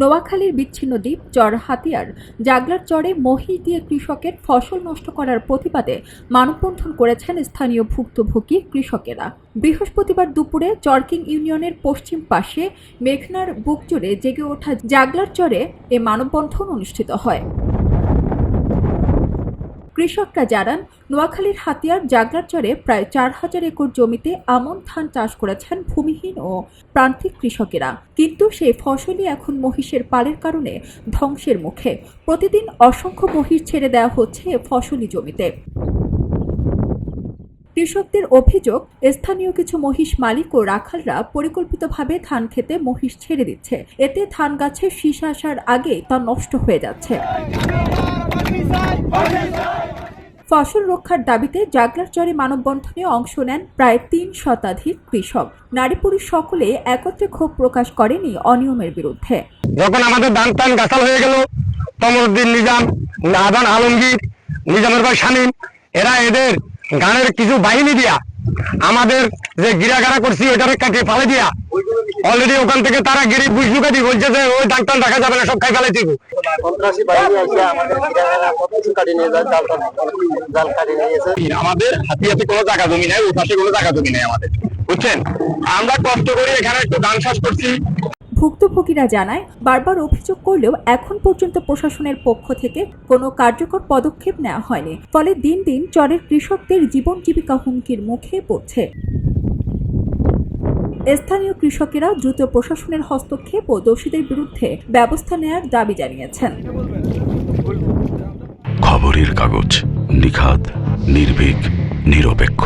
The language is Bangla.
নোয়াখালীর বিচ্ছিন্ন দ্বীপ চর হাতিয়ার, জাগলার চরে মহিষ দিয়ে কৃষকের ফসল নষ্ট করার প্রতিবাদে মানববন্ধন করেছেন স্থানীয় ভুক্তভোগী কৃষকেরা। বৃহস্পতিবার দুপুরে চরকিং ইউনিয়নের পশ্চিম পাশে মেঘনার বুকচুরে জেগে ওঠা জাগলার চরে এ মানববন্ধন অনুষ্ঠিত হয়। কৃষকরা জানান, নোয়াখালীর হাতিয়ার জাগলার চরে প্রায় চার হাজার একর জমিতে আমন ধান চাষ করেছেন ভূমিহীন ও প্রান্তিক কৃষকেরা। কিন্তু সেই ফসলই এখন মহিষের পালের কারণে ধ্বংসের মুখে। প্রতিদিন অসংখ্য মহিষ ছেড়ে দেওয়া হচ্ছে ফসলি জমিতে। কৃষকদের অভিযোগ, স্থানীয় কিছু মহিষ মালিক ও রাখালরা পরিকল্পিতভাবে ধান খেতে মহিষ ছেড়ে দিচ্ছে। এতে ধান গাছের শীষ আসার আগে তা নষ্ট হয়ে যাচ্ছে। ফসল রক্ষার দাবিতে জাগলার চরে মানববন্ধনে অংশ নেন প্রায় তিন শতাধিক কৃষক। নারী পুরুষ সকলে একত্রে ক্ষোভ প্রকাশ করেনি অনিয়মের বিরুদ্ধে। যখন আমাদের দান টান গাছাল হয়ে গেল তমরুদ্দিন নিজাম আদান আলমগীর, নিজামের ভাই শামীম, এরা এদের গানের কিছু বাহিনী দিয়া আমাদের যে গিরাগারা করছি ওটারে কাটিয়ে ফালে দিয়া অলরেডি ওখান থেকে তারা গিরি বুঝ লুকাতি বলছে যে ওই টান রাখা যাবে না সব খাই ফেলে দিব। সন্ত্রাসী বাহিনী এসে আমাদের নিয়ে যায় জাল জাল নিয়ে আমাদের হাতিয়াতে কোনো জায়গা জমি নাই ওই পাশে কোনো জায়গা জমি নাই আমাদের। বুঝছেন? আমরা কষ্ট করে এখানে একটু ধান চাষ করছি। ভুক্তভোগীরা জানায় বারবার অভিযোগ করলেও এখন পর্যন্ত প্রশাসনের পক্ষ থেকে কোনো কার্যকর পদক্ষেপ নেওয়া হয়নি। ফলে দিন দিন চরের কৃষকদের জীবন জীবিকা হুমকির মুখে পড়ছে। স্থানীয় কৃষকেরা দ্রুত প্রশাসনের হস্তক্ষেপ ও দোষীদের বিরুদ্ধে ব্যবস্থা নেয়ার দাবি জানিয়েছেন। খবরের কাগজ নিখাত নির্ভীক, নিরপেক্ষ।